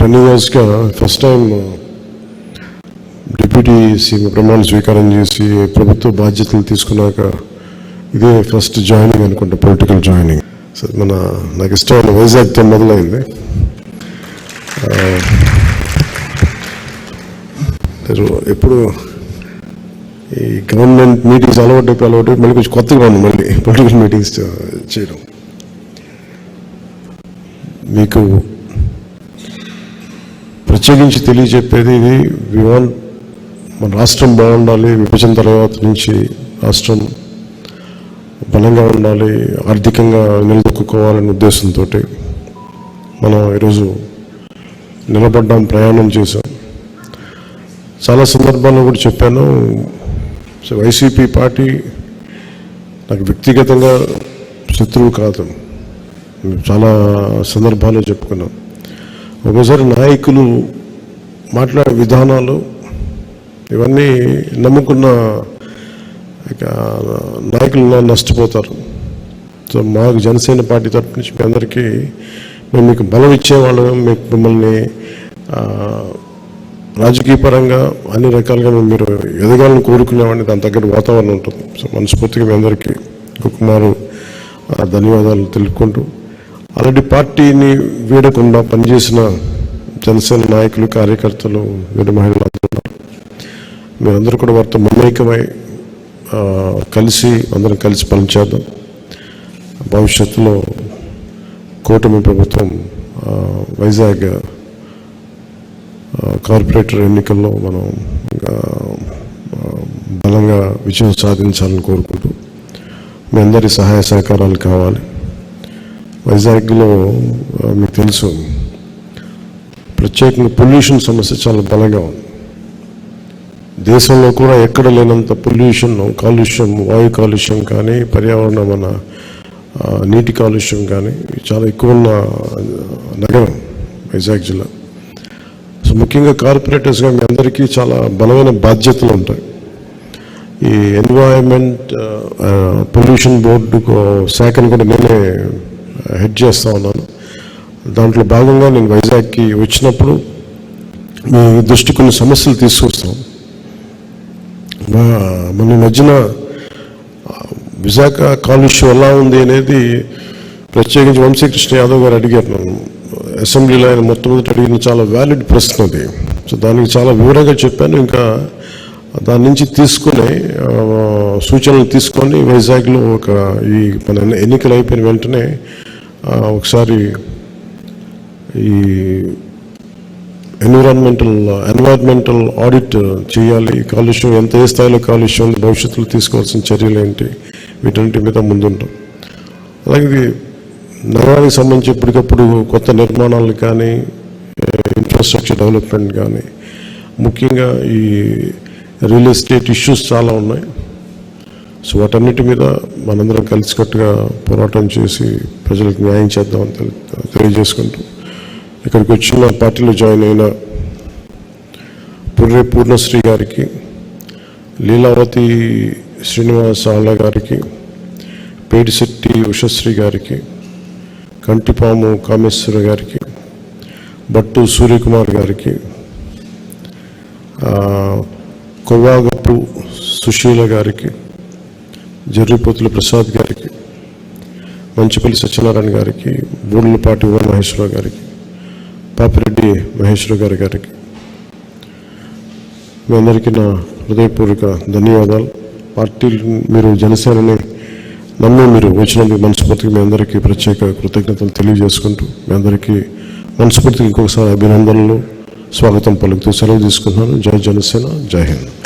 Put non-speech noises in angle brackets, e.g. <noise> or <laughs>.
Ten ఇయర్స్గా first time deputy CM ప్రమాణ స్వీకారం చేసి ప్రభుత్వ బాధ్యతలు తీసుకున్నాక ఇదే ఫస్ట్ జాయినింగ్ అనుకుంటా పొలిటికల్ జాయినింగ్. సార్ మన నాకు ఇష్టమైన వైజాగ్తో మొదలైంది. ఎప్పుడు ఈ గవర్నమెంట్ మీటింగ్స్ అలవాటు అయిపోయి అలవాటు మళ్ళీ కొంచెం కొత్తగా ఉంది మళ్ళీ <laughs> పొలిటికల్ మీటింగ్స్ చేయడం. మీకు ప్రత్యేకించి తెలియజెప్పేది ఇది. వివాన్ మన రాష్ట్రం బాగుండాలి. విభజన తర్వాత నుంచి రాష్ట్రం బలంగా ఉండాలి. ఆర్థికంగా నిలదొక్కుకోవాలనే ఉద్దేశంతో మనం ఈరోజు నిలబడ్డాం ప్రయాణం చేశాం. చాలా సందర్భాల్లో కూడా చెప్పాను. సో వైసీపీ పార్టీ నాకు వ్యక్తిగతంగా శత్రువు కాదు. చాలా సందర్భాల్లో చెప్పుకున్నాం. ఒకసారి నాయకులు మాట్లాడే విధానాలు ఇవన్నీ నమ్ముకున్న నాయకులు నష్టపోతారు. సో మాకు జనసేన పార్టీ తరపు నుంచి మీ అందరికీ మేము మీకు బలం ఇచ్చేవాళ్ళం మీకు మిమ్మల్ని రాజకీయ పరంగా అన్ని రకాలుగా మేము మీరు ఎదగాలని కోరుకునేవాడిని దాని తగ్గట్టు వాతావరణం ఉంటుంది. సో మనస్ఫూర్తిగా మీ అందరికీ కుమారు ఆ, ధన్యవాదాలు తెలుపుకుంటూ అలాంటి పార్టీని వీడకుండా పనిచేసిన జనసేన నాయకులు కార్యకర్తలు వీర మహిళలు అందరూ మీరందరూ కూడా వారితో మమేకమై కలిసి అందరం కలిసి పనిచేద్దాం. భవిష్యత్తులో కూటమి ప్రభుత్వం వైజాగ్ కార్పొరేటర్ ఎన్నికల్లో మనం బలంగా విజయం సాధించాలని కోరుకుంటూ మీ అందరి సహాయ సహకారాలు కావాలి. వైజాగ్లో మీకు తెలుసు. ప్రత్యేకంగా పొల్యూషన్ సమస్య చాలా బలంగా ఉంది. దేశంలో కూడా ఎక్కడ లేనంత పొల్యూషన్ కాలుష్యం వాయు కాలుష్యం కానీ పర్యావరణ మన నీటి కాలుష్యం కానీ చాలా ఎక్కువ ఉన్న నగరం వైజాగ్ జిల్లా. సో ముఖ్యంగా కార్పొరేటర్స్గా మీ అందరికీ చాలా బలమైన బాధ్యతలు ఉంటాయి. ఈ ఎన్వైరన్మెంట్ పొల్యూషన్ బోర్డు శాఖను కూడా నేనే హెడ్ చేస్తూ ఉన్నాను. దాంట్లో భాగంగా నేను వైజాగ్కి వచ్చినప్పుడు మీ దృష్టి కొన్ని సమస్యలు తీసుకొస్తాం. మన ఈ మధ్యన విశాఖ కాలుష్యం ఎలా ఉంది అనేది ప్రత్యేకించి వంశీకృష్ణ యాదవ్ గారు అడిగారు నన్ను. అసెంబ్లీలో ఆయన మొట్టమొదటి అడిగిన చాలా వ్యాలిడ్ ప్రశ్న అది. సో దానికి చాలా వివరంగా చెప్పాను. ఇంకా దాని నుంచి తీసుకుని సూచనలు తీసుకొని వైజాగ్లో ఒక ఈ మన ఎన్నికలు అయిపోయిన వెంటనే ఒకసారి ఈ ఎన్విరాన్మెంటల్ ఎన్వైర్న్మెంటల్ ఆడిట్ చేయాలి. కాలుష్యం ఎంత ఏ స్థాయిలో కాలుష్యం భవిష్యత్తులో తీసుకోవాల్సిన చర్యలు ఏంటి? వీటన్నిటి మీద ముందుంటాం. అలాగే నగరానికి సంబంధించి ఎప్పటికప్పుడు కొత్త నిర్మాణాలు కానీ ఇన్ఫ్రాస్ట్రక్చర్ డెవలప్మెంట్ కానీ ముఖ్యంగా ఈ రియల్ ఎస్టేట్ ఇష్యూస్ చాలా ఉన్నాయి. సో వాటన్నిటి మీద మనందరం కలిసికట్టుగా పోరాటం చేసి ప్రజలకు న్యాయం చేద్దామని తెలి- తెలియజేసుకుంటూ ఇక్కడికి వచ్చిన పార్టీలో జాయిన్ అయిన పుర్రె పూర్ణశ్రీ గారికి లీలావతి శ్రీనివాస్ ఆళ్ళ గారికి పేడిశెట్టి ఉషశ్రీ గారికి కంటిపాము కామేశ్వర గారికి భట్టు సూర్యకుమార్ గారికి కొవ్వాగప్పు సుశీల గారికి జర్రిపోతుల ప్రసాద్ గారికి మంచిపల్లి సత్యనారాయణ గారికి బూడలపాటి ఉమ మహేశ్వరరావు గారికి పాపిరెడ్డి మహేశ్వరరావు గారి గారికి మీ అందరికీ నా హృదయపూర్వక ధన్యవాదాలు. పార్టీ మీరు జనసేనని నమ్మి మీరు వచ్చినందుకు మనస్ఫూర్తిగా మీ అందరికీ ప్రత్యేక కృతజ్ఞతలు తెలియజేసుకుంటూ మీ అందరికీ మనస్ఫూర్తిగా ఇంకొకసారి అభినందనలు స్వాగతం పలుకుతూ సెలవు తీసుకుంటున్నాను. జై జనసేన జై హింద్.